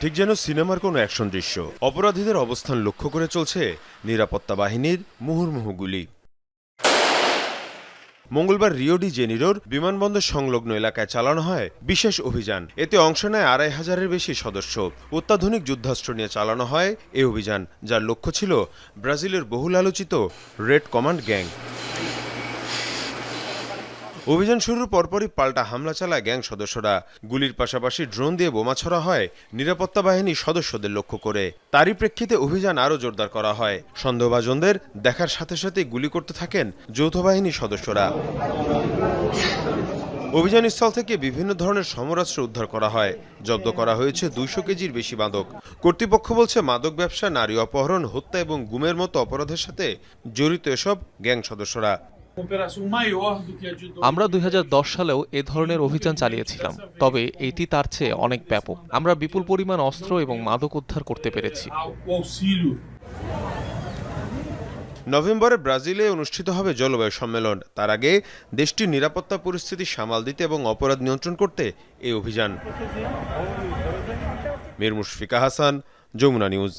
ঠিক যেন সিনেমার কোনো অ্যাকশন দৃশ্য। অপরাধীদের অবস্থান লক্ষ্য করে চলছে নিরাপত্তা বাহিনীর মুহুর্মুহু গুলি মঙ্গলবার রিও ডি জেনিরোর বিমানবন্দর সংলগ্ন এলাকায় চালানো হয় বিশেষ অভিযান। এতে অংশ নেয় আড়াই হাজারের বেশি সদস্য। অত্যাধুনিক যুদ্ধাস্ত্র নিয়ে চালানো হয় এই অভিযান, যার লক্ষ্য ছিল ব্রাজিলের বহুল আলোচিত রেড কমান্ড গ্যাং। অভিযান শুরুর পরপরই পাল্টা হামলা চালায় গ্যাং সদস্যরা। গুলির পাশাপাশি ড্রোন দিয়ে বোমা ছড়া হয় নিরাপত্তা বাহিনীর সদস্যদের লক্ষ্য করে। তারই প্রেক্ষিতে অভিযান আরও জোরদার করা হয়। সন্দেহভাজনদের দেখার সাথে সাথে গুলি করতে থাকেন যৌথ বাহিনীর সদস্যরা। অভিযানস্থল থেকে বিভিন্ন ধরনের সমরাস্ত্র উদ্ধার করা হয়। জব্দ করা হয়েছে দুইশো কেজির বেশি মাদক। কর্তৃপক্ষ বলছে, মাদক ব্যবসা, নারী অপহরণ, হত্যা এবং গুমের মতো অপরাধের সাথে জড়িত এসব গ্যাং সদস্যরা। আমরা দুই হাজার দশ সালেও এ ধরনের অভিযান চালিয়েছিলাম তবে এটি তার চেয়ে অনেক ব্যাপক। আমরা বিপুল পরিমাণ অস্ত্র এবং মাদক উদ্ধার করতে পেরেছি। নভেম্বরে ব্রাজিলে অনুষ্ঠিত হবে জলবায়ু সম্মেলন। তার আগে দেশটির নিরাপত্তা পরিস্থিতি সামাল দিতে এবং অপরাধ নিয়ন্ত্রণ করতে এই অভিযান। মীর মুশফিকা হাসান যমুনা নিউজ।